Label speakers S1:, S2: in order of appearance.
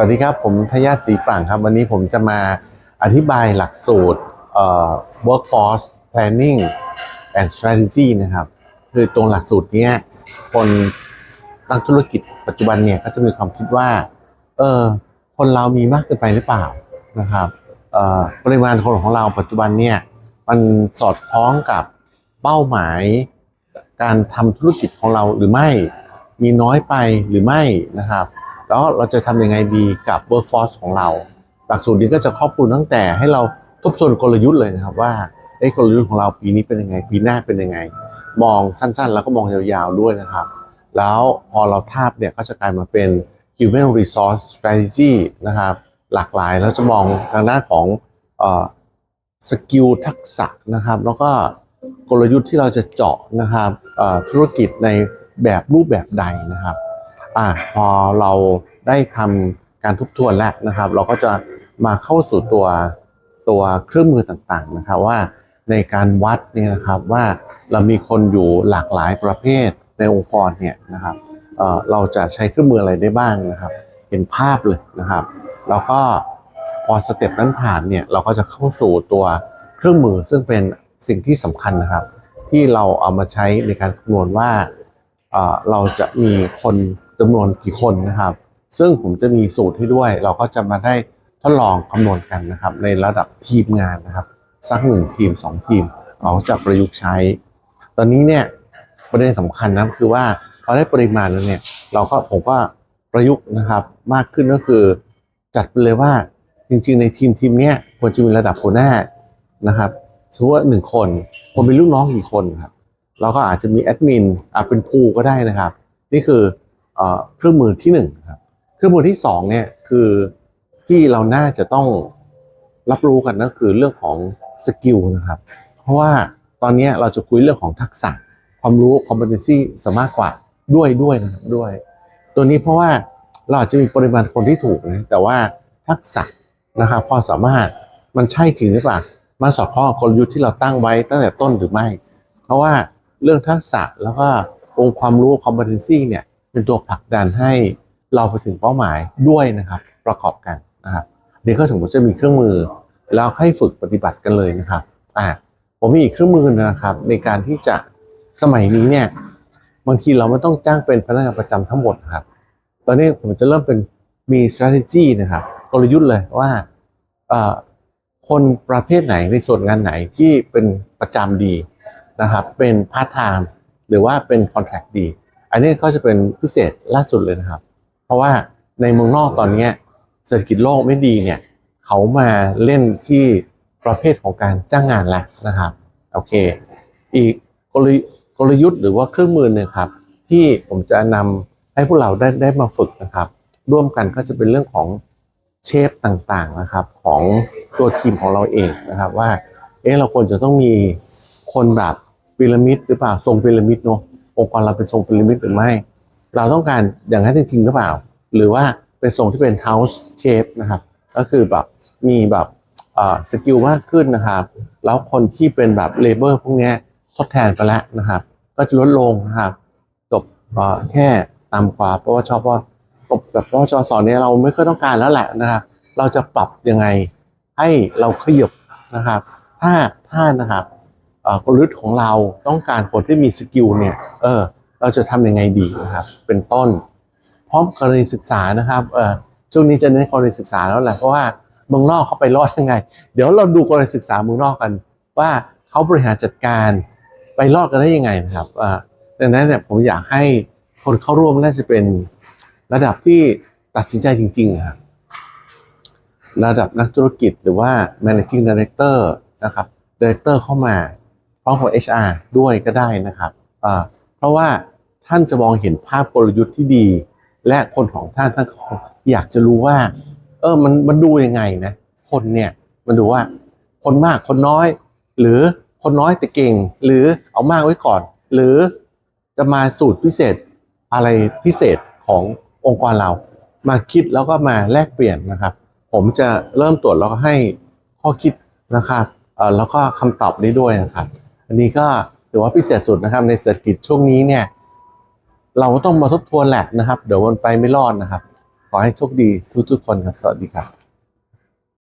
S1: สวัสดีครับ ผมทยาศศรีปรั่งครับ วันนี้ผมจะมาอธิบายหลักสูตรเอ่อ workforce planning and strategy นะครับคือตรงหลักสูตรนี้คนนักธุรกิจปัจจุบันเนี่ยก็จะมีความคิดว่าเออคนเรามีมากเกินไปหรือเปล่านะครับเอ่อปริมาณคนของเราปัจจุบันเนี่ยมันสอดคล้องกับเป้าหมาย การทำธุรกิจของเราหรือไม่มีน้อยไปหรือไม่นะครับ แล้วเราจะทำยังไงดีกับ workforce ของเรา หลักสูตรนี้ก็จะครอบคลุมตั้งแต่ให้เราทบทวนกลยุทธ์เลยนะครับว่าไอ้กลยุทธ์ของเราปีนี้เป็นยังไง ปีหน้าเป็นยังไง มองสั้นๆ แล้วก็มองยาวๆด้วยนะครับ แล้วพอเราทาบเนี่ยก็จะกลายมาเป็น human resource strategy นะครับ หลากหลายแล้วจะมองทางด้านของสกิลทักษะนะครับ แล้วก็กลยุทธ์ที่เราจะเจาะนะครับธุรกิจในแบบรูปแบบใดนะครับ อะพอเราได้ทำการทบทวนแล้วนะครับ เราก็จะมาเข้าสู่ตัวตัวเครื่องมือต่างๆนะครับว่าในการวัดเนี่ยนะครับว่าเรามีคนอยู่หลากหลายประเภทในองค์กรเนี่ยนะครับเเราจะใช้เครื่องมืออะไรได้บ้างนะครับ เห็นภาพเลยนะครับ แล้วก็พอสเต็ปนั้นผ่านเนี่ยเราก็จะเข้าสู่ตัวเครื่องมือซึ่งเป็นสิ่งที่สำคัญนะครับ ที่เราเอามาใช้ในการคำนวณว่าเราจะมีคน จำนวนกี่คนนะครับ ซึ่งผมจะมีสูตรให้ด้วย เราก็จะมาได้ทดลองคำนวณกันนะครับ ในระดับทีมงานนะครับ สักหนึ่งทีมสองทีม เราจะประยุกต์ใช้ ตอนนี้เนี่ยประเด็นสำคัญนะคือว่าพอได้ปริมาณแล้วเนี่ยเราก็ผมก็ประยุกต์นะครับมากขึ้นก็คือ จัดไปเลยว่าจริงๆ ในทีมทีมเนี้ยควรจะมีระดับหัวหน้านะครับสมมติว่าหนึ่งคนควรมีลูกน้องกี่คนครับเราก็อาจจะมีแอดมินอะเป็นพูก็ได้นะครับ นี่คือ เครื่องมือที่หนึ่งครับเครื่องมือที่สองเนี่ยคือที่เราน่าจะต้องรับรู้กันก็คือเรื่องของสกิลนะครับ เพราะว่าตอนนี้เราจะคุยเรื่องของทักษะความรู้ competency สมากกว่าด้วยด้วยนะครับด้วย ตัวนี้เพราะว่าเราอาจจะมีปริมาณคนที่ถูกนะแต่ว่าทักษะนะครับความสามารถมันใช่จริงหรือเปล่ามันสอดคล้องกลยุทธ์ที่เราตั้งไว้ตั้งแต่ต้นหรือไม่ เพราะว่าเรื่องทักษะแล้วก็องค์ความรู้ competency เนี่ย เป็นตัวผลักดันให้เราไปถึงเป้าหมายด้วยนะครับ ประกอบกันนะครับนี่ก็สมมติจะมีเครื่องมือแล้วให้ฝึกปฏิบัติกันเลยนะครับอ่าผมมีอีกเครื่องมือนะครับ ในการที่จะสมัยนี้เนี่ยบางทีเราไม่ต้องจ้างเป็นพนักงานประจำทั้งหมดครับ ตอนนี้ผมจะเริ่มเป็นมี strategy นะครับ กลยุทธ์เลยว่าอ่อคนประเภทไหนในส่วนงานไหนที่เป็นประจำดีนะครับ เป็นพาร์ทไทม์หรือว่าเป็นคอนแท c t ดี อันนี้ก็จะเป็นพิเศษล่าสุดเลยนะครับ เพราะว่าในเมืองนอกตอนนี้เศรษฐกิจโลกไม่ดีเนี่ยเขามาเล่นที่ประเภทของการจ้างงานแล้วนะครับโอเค อีกกลยุกลยุทธ์หรือว่าเครื่องมือหนึงครับ ที่ผมจะนำให้พวกเราได้ได้มาฝึกนะครับ ร่วมกันก็จะเป็นเรื่องของเชฟต่างๆนะครับ ของตัวทีมของเราเองนะครับว่าเอ๊ะเราควรจะต้องมีคนแบบพีระมิดหรือเปล่าทรงพีระมิดเนาะ องค์กรเราเป็นทรงพีระมิดหรือไม่ เราต้องการอย่างนั้นจริงๆหรือเปล่า หรือว่าเป็นทรงที่เป็น house shape นะครับ ก็คือแบบมีแบบสกิลมากขึ้นนะครับ แล้วคนที่เป็นแบบเลเบอร์พวกนี้ทดแทนไปแล้วนะครับ ก็จะลดลงนะครับ จบแค่ตามกว่าเพราะว่าชอบว่าจบแบบว่าจอสอนเนี้ยเราไม่ค่อยต้องการแล้วแหละนะครับ เราจะปรับยังไงให้เราขยับนะครับ ถ้าถ้านะครับ กลยุทธ์ของเราต้องการคนที่มีสกิลเนี่ยเออเราจะทำยังไงดีนะครับเป็นต้น พร้อมกรณีศึกษานะครับเออช่วงนี้จะเน้นกรณีศึกษาแล้วแหละเพราะว่าเมืองนอกเขาไปรอดยังไง เดี๋ยวเราดูกรณีศึกษาเมืองนอกกัน ว่าเขาบริหารจัดการไปรอดกันได้ยังไงนะครับดังนั้นเนี่ยผมอยากให้คนเข้าร่วมน่าจะเป็นระดับที่ตัดสินใจจริงๆครับระดับนักธุรกิจหรือว่า managing director นะครับ director เข้ามา ร้อมกับ HR ด้วยก็ได้นะครับเพราะว่าท่านจะมองเห็นภาพกลยุทธ์ที่ดี และคนของท่านท่านอยากจะรู้ว่า เออมันมันดูยังไงนะคนเนี่ยมันดูว่าคนมากคนน้อย หรือคนน้อยแต่เก่ง หรือเอามากไว้ก่อน หรือจะมาสูตรพิเศษอะไรพิเศษขององค์กรเรา มาคิดแล้วก็มาแลกเปลี่ยนนะครับ ผมจะเริ่มตรวจแล้วก็ให้ข้อคิดนะครับแล้วก็คำตอบนี้ด้วยนะครับ อันนี้ก็ถือว่าพิเศษสุดนะครับในเศรษฐกิจช่วงนี้เนี่ยเราก็ต้องมาทบทวนแหละนะครับ เดี๋ยววันไปไม่รอดนะครับ ขออให้โชคดีทุกๆคนครับ สวัสดีครับ